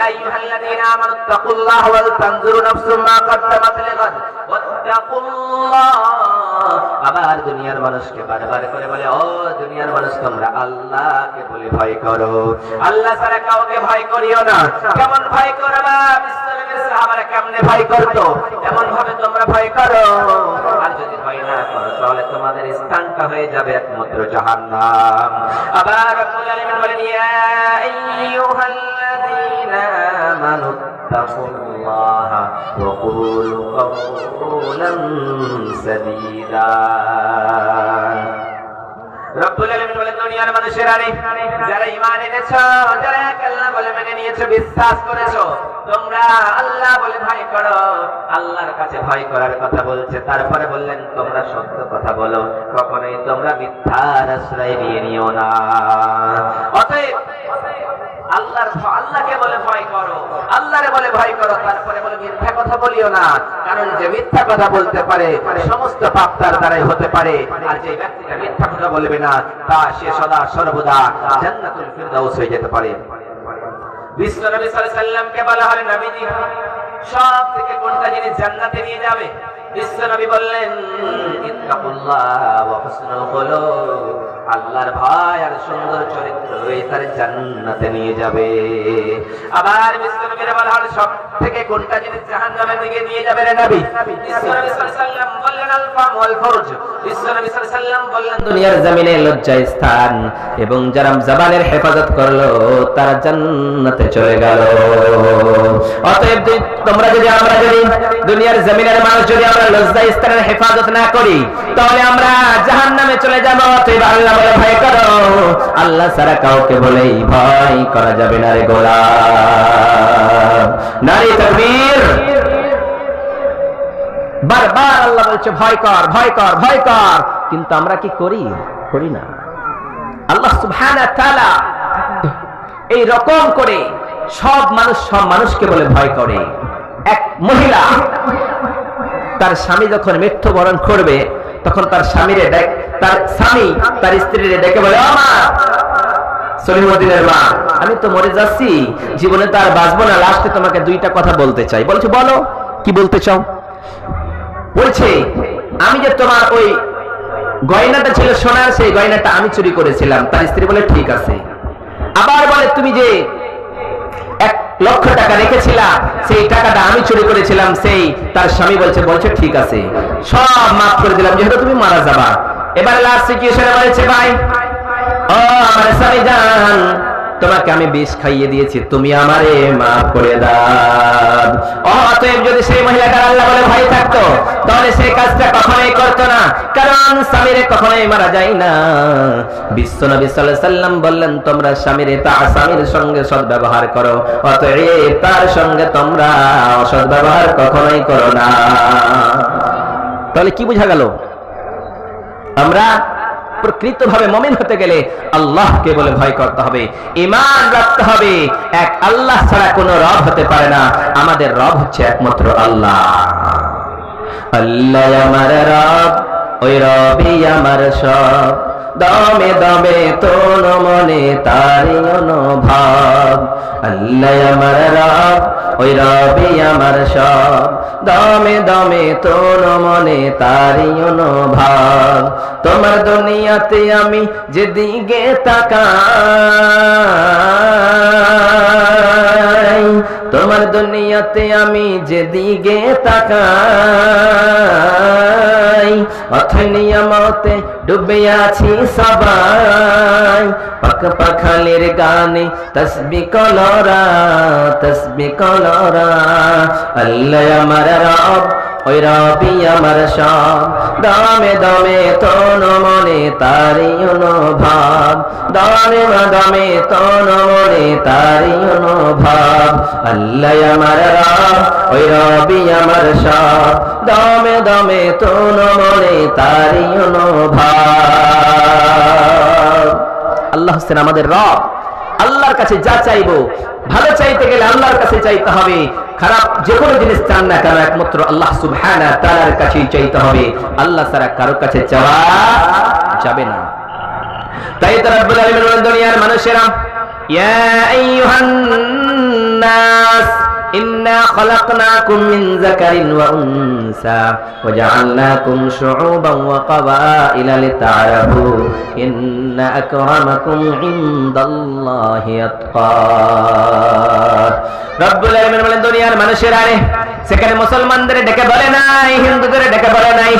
أيها الذين آمنوا اتقوا الله ولتنظر نفس ما قدمت لغد واتقوا الله আবার দুনিয়ার মানুষকে বারবার করে বলে ও দুনিয়ার মানুষ তোমরা আল্লাহকে বলে ভয় করো আল্লাহ ছাড়া কাউকে ভয় করিও না কেমন ভয় করবা বিশ্বনবীর সাহাবারা কেমনে ভয় করতো এমন ভাবে তোমরা ভয় করো আর যদি ভয় না করো তাহলে তোমাদের স্থানটা হয়ে যাবে একমাত্র জাহান্নাম আবার রব্বুল আলামিন বলেন ইয়া আইয়ুহাল্লাযীনা آمنوا اتقوا الله وقولوا قولا سديدا. রব্বুল আল্লাহ বলে বলে ভয় করো। আল্লাহর কাছে তারপরে বললেন, তোমরা সত্য কথা বলো, কখনোই তোমরা মিথ্যার আশ্রয় নিয়ে নিও না। অতএব, আল্লাহর আল্লাহকে বলে ভয় করো, আল্লাহরে বলে ভয় করো, তারপরে বলে মিথ্যা কথা বলিও না। কারণ যে মিথ্যা কথা বলতে পারে, সমস্ত পাপ তার দ্বারাই হতে পারে। আর যে ব্যক্তিটা মিথ্যা কথা বলবে না, তা সে সদা সর্বদা জান্নাতুল ফিরদাউস হয়ে যেতে পারে। বিশ্ব নবী সাল্লাল্লাহু আলাইহি সাল্লামকে বলা হয় নবীজি সব থেকে কোনটা জিনিস জান্নাতে নিয়ে যাবে? বিশ্ব নবী বললেন ইত্তাকুল্লাহ ওয়া হুসনুল খুলুক। আল্লাহর ভয় আর সুন্দর চরিত্র তার জান্নাতে নিয়ে যাবে। আবার সব থেকে কোনটা জিনিস দিকে নিয়ে যাবে রে নবী? বললেন ওয়াল দুনিয়ার জমিনে স্থান এবং যারা জবানের হেফাজত করল, তারা জান্নাতে চলে গেল। অতএব তোমরা যদি, আমরা যদি দুনিয়ার জমিনের মানুষ যদি আমরা লজ্জা স্থানের হেফাজত না করি, তাহলে আমরা জাহান্নামে চলে যাব। অতএব আল্লাহ বলে, ভয় করো। আল্লাহ ছাড়া কাউকে বলেই ভয় করা যাবে না রে গোলাম। নারী তকবীর। বারবার আল্লাহ বলছে, ভয় কর ভয় কর ভয় কর। কিন্তু আমরা কি করি? করি না। আল্লাহ এই রকম করে সব মানুষ, সব মানুষকে বলে ভয় করে। এক মহিলা, তার স্বামী যখন মৃত্যুবরণ করবে, তখন তার স্বামীরে তার স্বামী, তার স্ত্রীরে ডেকে বলে সলিমুদ্দিনের মা, আমি তো মরে যাচ্ছি। জীবনে তো আর বাঁচবো না, লাস্টে তোমাকে দুইটা কথা বলতে চাই। বলছো, বলো, কি বলতে চাও? বলছে, আমি যে তোমার ওই গয়নাটা ছিল সোনার, সেই গয়নাটা আমি চুরি করেছিলাম। তার স্ত্রী বলে, ঠিক আছে। আবার বলে, তুমি যে এক লক্ষ টাকা রেখেছিলা, সেই টাকাটা আমি চুরি করেছিলাম। সেই তার স্বামী বলছে বলছে, ঠিক আছে। সব মাফ করে দিলাম, যেহেতু তুমি মারা যাবা। এবার লাস্ট সিচুয়েশনে বলেছে ভাই। ও, আমার স্বামী জান, তোমাকে আমি বিষ খাইয়ে দিয়েছি, তুমি আমারে মাফ করে দাও। অতএব যদি সেই মহিলাটার আল্লাহ বলে ভয় থাকতো, তাহলে সেই কাজটা কখনোই করতো না। কারণ স্বামীরে কখনোই মারা যায় না। বিশ্ব নবী সাল্লাম বললেন, তোমরা স্বামীরে তার স্বামীর সঙ্গে সৎ ব্যবহার করো, অতএব তার সঙ্গে তোমরা অসৎ ব্যবহার কখনোই করো না। তাহলে কি বোঝা গেল? আমরা প্রকৃতভাবে মমিন হতে গেলে আল্লাহকে বলে ভয় করতে হবে ইমান রাখতে হবে। এক আল্লাহ ছাড়া কোনো রব হতে পারে না, আমাদের রব হচ্ছে একমাত্র আল্লাহ। আল্লাহ আমার রব, ওই রবি আমার সব। দমে দমে তোর মনে তারি অনুভব। আল্লাহ আমার রব, ওই রবি আমার সব। দমে দমে তোর মনে তারি অনুভব। তোমার দুনিয়াতে আমি যেদিকে তাকাই, তোমার দুনিয়াতে আমি যেদিকে তাকাই। পথ নিয়মতে ডুবে আছি সবাই। পাক পাখালের গানে তসবি কলরা তসবি কলরা। আল্লাহ আমার রব ওই রবি আমার সব। দমে দমে তোর মনে তারি অনুভব। দমে দমে তোর মনে তারি অনুভব। আল্লাহ আমার রব, ওই রবি আমার সব। দমে দমে তোর মনে তারি অনুভব। আল্লাহ হচ্ছেন আমাদের রব। আল্লাহর কাছে যা চাইব ভালো চাইতে গেলে আল্লাহর কাছে চাইতে হবে। খারাপ যে কোনো জিনিস চান না কেন, একমাত্র আল্লাহ সুবহানাহু তাআলার কাছেই চাইতে হবে। আল্লাহ ছাড়া কারও কাছে চাওয়া যাবে না। তাই তো রব্বুল আলামিন বলেন, দুনিয়ার মানুষেরা, ইয়া আইয়ুহান ইন্না খলাকনাকুম মিন যাকারিন ওয়া উনসা ওয়া জাআলনাকুম শুউবান ওয়া ক্বাবাইলা লিতা'রাফু ইন্না আকরামাকুম ইনদাল্লাহি আতকা রব্বুল আলামিন বলেন, দুনিয়ার মানুষেরা রে সেখানে মুসলমানদের ডেকে বলে নাই, হিন্দুদের ডেকে বলে নাই,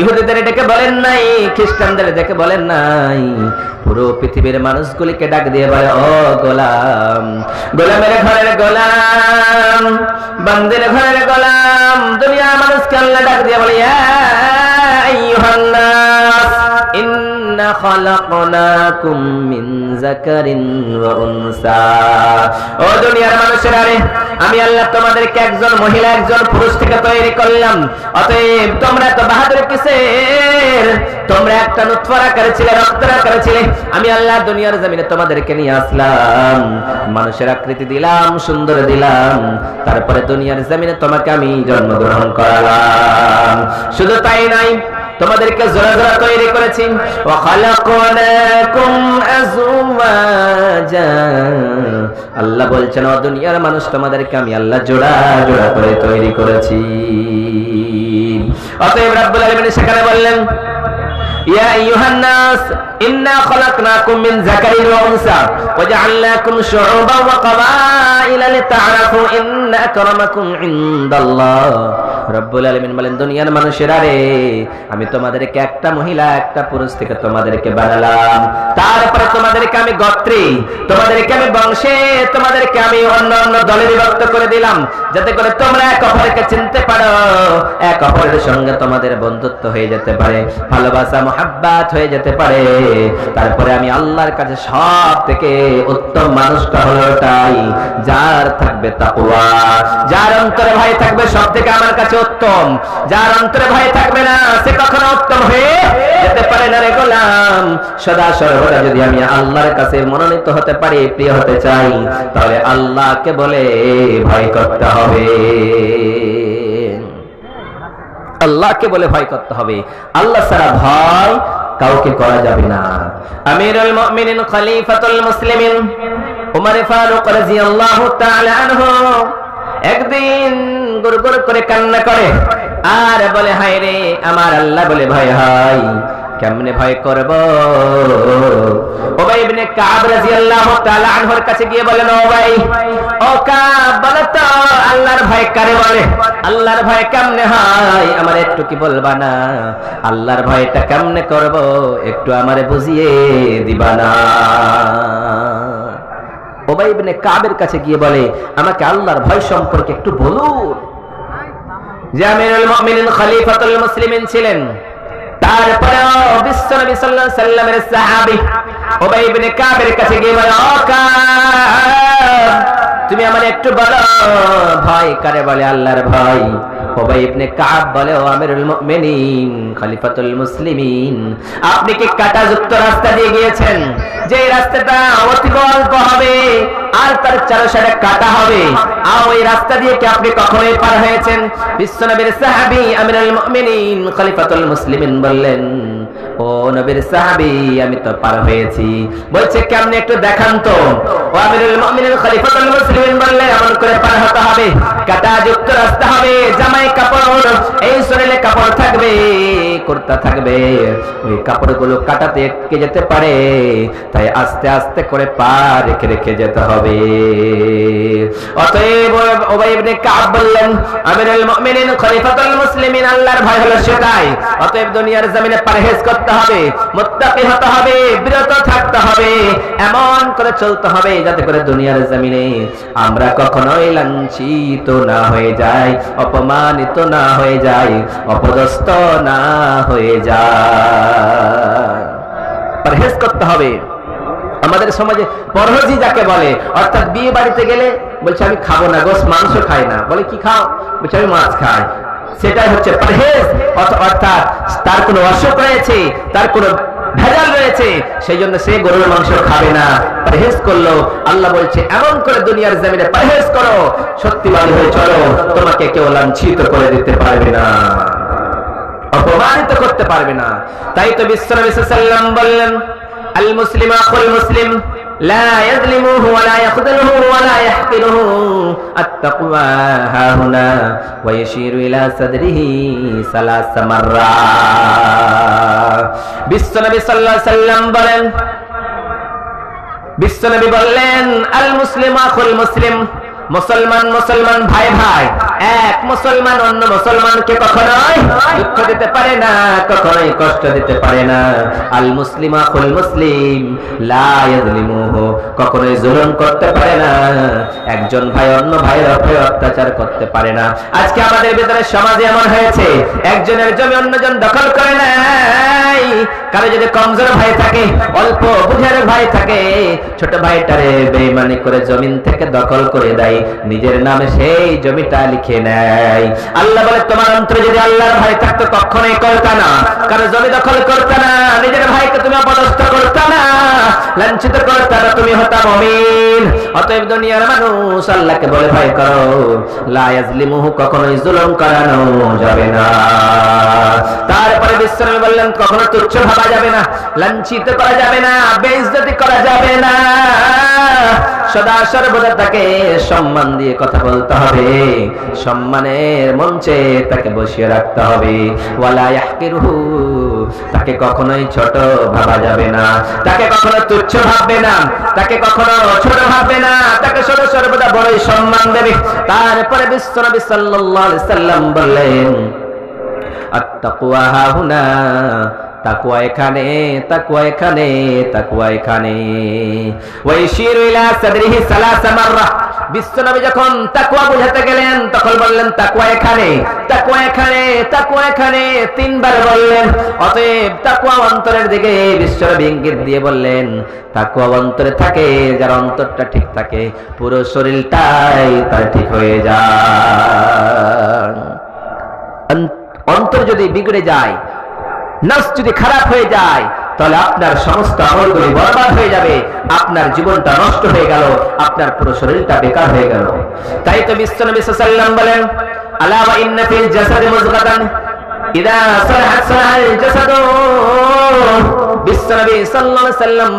ইহুদিদের ডেকে বলেন নাই, খ্রিস্টানদের ডেকে বলেন নাই। পুরো পৃথিবীর মানুষগুলিকে ডাক দিয়ে বলে, ও গোলাম, গোলামের ঘরের গোলাম, বান্দের ঘরের গোলাম দুনিয়া মানুষকে আল্লাহ ডাক দিয়ে বলে, ইয়া আইয়ুহান নাস ইন্না খালাকনাকুম মিন যাকারিন ওয়া উনসা। ও দুনিয়ার মানুষেরা রে আমি আল্লাহ তোমাদেরকে একজন মহিলা, একজন পুরুষ থেকে তৈরি করলাম। অতএব তোমরা তো বাহাদুর কিসের? তোমরা একটা নুতফার আকারে ছিলে, রক্তের আকারে ছিলে। আমি আল্লাহ দুনিয়ার জমিনে তোমাদেরকে নিয়ে আসলাম। মানুষের আকৃতি দিলাম, সুন্দর দিলাম। তারপরে দুনিয়ার জমিনে তোমাকে আমি জন্মগ্রহণ করালাম। শুধু তাই নাই তোমাদেরকে জোড়া জোড়া তৈরি করেছি। আল্লাহ বলছেন, ও দুনিয়ার মানুষ, তোমাদেরকে আমি আল্লাহ জোড়া জোড়া করে তৈরি করেছি। অতএব রাব্বুল সেখানে বললেন রব্বুল আলামিন বলেন, দুনিয়ার মানুষেরা রে, আমি তোমাদেরকে একটা মহিলা, একটা পুরুষ থেকে তোমাদেরকে বানালাম। তারপরে তোমাদেরকে আমি গোত্রে, তোমাদেরকে আমি বংশে, তোমাদেরকে আমি অন্য অন্য দলে বিভক্ত করে দিলাম। যাতে করে তোমরা এক অপরকে চিনতে পারো, এক অপরের সঙ্গে তোমাদের বন্ধুত্ব হয়ে যেতে পারে, ভালোবাসা, মোহাব্বাত হয়ে যেতে পারে। তারপরে আমি আল্লাহর কাছে সব থেকে উত্তম মানুষটা হলো তাই যার থাকবে তাকওয়া, যার অন্তরে ভাই থাকবে সব থেকে আমার কাছে উত্তম। যার অন্তরে ভয় থাকবে না, সে কখনো উত্তম হয়ে যেতে পারে না রে গোলাম। সদা সর্বদা যদি আমি আল্লাহর কাছে মনোনীত হতে পারি, প্রিয় হতে চাই, তাহলে আল্লাহকে বলে ভয় করতে হবে। আল্লাহকে বলে ভয় করতে হবে। আল্লাহ ছাড়া ভয় কাউকে করা যাবে না। আমিরুল মুমিনিন, খলিফাতুল মুসলিমিন, উমর ফারুক রাদিয়াল্লাহু তাআলা আনহু, একদিন গুড়গুড় করে কান্না করে। আর বলে, হায় রে, আমার আল্লাহ বলে ভয় হয়। কেমনে ভয় করব? ওবাই ইবনে কাব রাদিয়াল্লাহু তাআলা আনহুর কাছে গিয়ে বলেন, ও ভাই, ও কাব, বলো তো, আল্লাহর ভয় কারে বলে? আল্লাহর ভয় কেমনে হয়? আমার একটু কি বলবা না? আল্লাহর ভয়টা কেমনে করব? একটু আমারে বুঝিয়ে দিবা না। ওবাই ইবনে কাবের কাছে গিয়ে বলে, আমাকে আল্লাহর ভয় সম্পর্কে একটু বলুন। যে আমিরুল মুমিনিন খলিফাতুল মুসলিমিন ছিলেন। তারপরেও বিশ্বনবী সাল্লাল্লাহু আলাইহি সাল্লামের সাহাবী উবাই ইবনে কাবের কাছে গিয়ে বলে, ও তুমি আমার একটু বলো, ভয় কারে বলে আল্লাহর ভয়? উবাই মুসলিমিন, আপনি কি কাটাযুক্ত রাস্তা দিয়ে গিয়েছেন? যে রাস্তাটা অতি অল্প হবে, আর তার চারোসারে কাটা হবে, আর ওই রাস্তা দিয়ে কি আপনি কখনোই পার হয়েছেন? বিশ্বনবীর সাহাবী আমিরুল মুমিনিন, খলিফাতুল মুসলিমিন বললেন, ও নবীর সাহাবী, আমি তো পার হয়েছি। বলছে, কেমনে একটু দেখান তো? আমিরুল মুমিনিন, খলিফাতুল মুসলিমিন বললেন এমন করে পার হতে হবে। কাটা যুক্ত রাস্তা হবে, জামাই কাপড়, এই শরীরে কাপড় থাকবে, কুর্তা থাকবে। ওই কাপড়গুলো কাটাতে এটকে যেতে পারে, তাই আস্তে আস্তে করে পা রেখে রেখে যেতে হবে। অতএব ওবাই ইবনে কাব বললেন, আমিরুল মুমিনিন, খলিফাতুল মুসলিমিন, আল্লাহর ভয় হলো সেটাই অতএব দুনিয়ার জমিনে পরহেজ করতে হবে, মুত্তাকি হতে হবে, বিরত থাকতে হবে, এমন করে চলতে হবে যাতে করে দুনিয়ার জমিনে আমরা কখনোই লাঞ্ছিত না হয়ে যাই অপমানিত না হয়ে যাই অপদস্থ না হয়ে যায়। পরহেজ করতে হবে। আমাদের সমাজে পরহজি যাকে বলে, অর্থাৎ বিয়ে বাড়িতে গেলে বলছে, আমি খাব না গোস মাংস খাই না। বলে, কি খাও? বলছে, আমি মাছ খাই। সেটাই হচ্ছে পরহেজ। অর্থ- অর্থাৎ তার কোনো অসুখ রয়েছে, তার কোনো ভেজাল রয়েছে সেই জন্য সে গরুর মাংস খাবে না। পরহেজ করল, আল্লাহ বলছে, এমন করে দুনিয়ার জমিনে পরহেজ করো। সত্যিবাদী হয়ে চলো, তোমাকে কেউ লাঞ্ছিত করে দিতে পারবে না। অপমানিত করতে পারবে না। তাই তো বিশ্বাম বললেন আল মুসলিম আকুল মুসলিম لا يظلمه ولا يخذله ولا يحقره التقوى ها هنا ويشير إلى صدره ثلاث مرات বিশ্বনবী সাল্লাল্লাহু আলাইহি সাল্লাম বলেন বিশ্বনবী বললেন আল মুসলিম আখুল মুসলিম মুসলমান মুসলমান ভাই ভাই এক মুসলমান, অন্য মুসলমানকে কখনোই দুঃখ দিতে পারে না, কখনোই কষ্ট দিতে পারে না। আল মুসলিম আখুল মুসলিম, লা ইয়াজলিমুহু কখনোই জুলুম করতে পারে না। একজন ভাই অন্য ভাইয়ের উপরে অত্যাচার করতে পারে না। আজকে আমাদের ভিতরে সমাজে এমন হয়েছে, একজনের জমি অন্যজন দখল করে নাই কারও যদি কমজোর ভাই থাকে, অল্প বুঝের ভাই থাকে, ছোট ভাইটারে বেইমানি করে জমিন থেকে দখল করে দেয়। নিজের নামে সেই জমিটা লিখে নেয়। আল্লাহ বলে, তোমার অন্তরে যদি আল্লাহর ভাই থাকতো, কখনোই করতা না। কারও জমি দখল করতা না, নিজের ভাইকে তুমি অপদস্থ করতা না, লাঞ্ছিত করতা না, তুমি হতা মমিন। অতএব দুনিয়ার মানুষ আল্লাহকে বলে ভয় করো। লা ইয়াজলিমুহু, কখনোই জুলুম করানো যাবে না। তারপরে বিশ্বনবী বললেন, কখনো তুচ্ছ ভাবা যাবে না, লাঞ্ছিত করা যাবে না, বেইজ্জতি করা যাবে না। সদা সর্বদা তাকে সম্মান দিয়ে কথা বলতে হবে। সম্মানের মঞ্চে তাকে বসিয়ে রাখতে হবে। তাকে কখনোই ছোট ভাবা যাবে না। তাকে কখনো তুচ্ছ ভাববে না। তাকে কখনো ছোট ভাববে না। তাকে সদা সর্বদা বড়ই সম্মান দেবে। তারপরে বিশ্বনবী সাল্লাল্লাহু আলাইহি সাল্লাম বললেন তাকুয়া এখানে এখানে বিশ্বনবী যখন তাকুয়া বুঝাতে গেলেন, তখন বললেন তাকুয়া এখানে তাকুয়া এখানে তাকুয়া এখানে। তিনবার বললেন। অতএব তাকুয়া অন্তরের দিকে বিশ্বনবী ইঙ্গিত দিয়ে বললেন তাকুয়া অন্তরে থাকে, যার অন্তরটা ঠিক থাকে, পুরো শরীরটাই তার ঠিক হয়ে যায়। অন্তর যদি বিগড়ে যায় নফস যদি খারাপ হয়ে যায় তাহলে আপনার সমস্ত আমলগুলি বরবাদ হয়ে যাবে, আপনার জীবনটা নষ্ট হয়ে গেল, আপনার পুরো শরীরটা বেকার হয়ে গেল। তাই তো বিশ্বনবী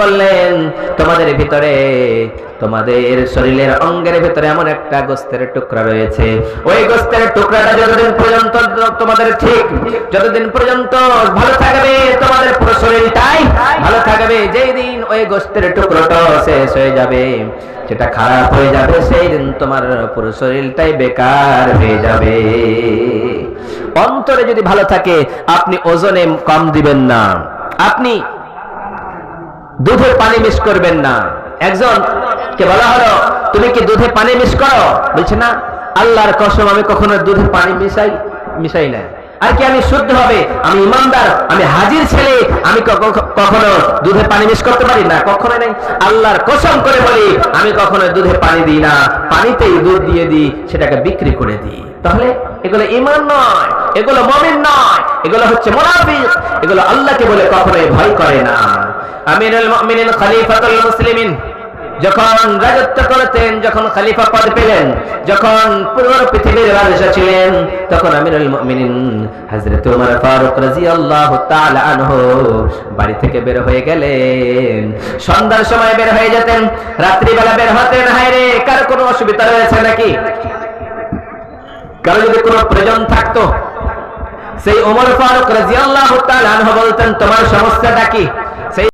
বলেন তোমাদের ভিতরে, তোমাদের শরীরের অঙ্গের ভিতরে এমন একটা গোস্তের টুকরা রয়েছে। ওই গোস্তের টুকরাটা যতদিন পর্যন্ত তোমাদের ঠিক, যতদিন পর্যন্ত ভালো শরীরটাই থাকবে যেই দিন ওই গোস্তের টুকরোটা শেষ হয়ে যাবে, যেটা খারাপ হয়ে যাবে, সেই দিন তোমার পুরো শরীরটাই বেকার হয়ে যাবে। অন্তরে যদি ভালো থাকে, আপনি ওজনে কম দিবেন না। আপনি দুধে পানি মিস করবেন না। একজন কে বলা হলো, তুমি কি দুধে পানি মিস করো? বলছে, না। আল্লাহর কসম, আমি কখনো দুধের পানি মিশাই মিশাই না আর কি আমি শুদ্ধ হবে? আমি ইমানদার, আমি হাজির ছেলে, আমি কখনো দুধে পানি মিস করতে পারি না? কখনো নেই। আল্লাহর কসম করে বলি, আমি কখনো দুধে পানি দিই না। পানিতেই দুধ দিয়ে দিই, সেটাকে বিক্রি করে দিই। তাহলে এগুলো ইমান নয়, এগুলো মমিন নয়, এগুলো হচ্ছে মোনাফিক। এগুলো আল্লাহকে বলে কখনোই ভয় করে না। আমিরুল মুমিনিন খলিফাতুল মুসলিমিন। যখন রাজত্ব করতেন যখন খলিফা পদ পেলেন, যখন পুরো পৃথিবীর রাজা ছিলেন, তখন আমিরুল মুমিনিন হযরত ওমর ফারুক রাদিয়াল্লাহু তাআলা আনহু বাড়ি থেকে বের হয়ে গেলেন। সন্ধ্যার সময় বের হয়ে যেতেন, রাত্রিবেলা বের হতেন হায়রে কার কোনো অসুবিধা রয়েছে নাকি? কারও যদি কোনো প্রয়োজন থাকতো? সেই ওমর ফারুক রাজিয়াল্লাহু তাআলা আনহু বলতেন, তোমার সমস্যাটা কি? সেই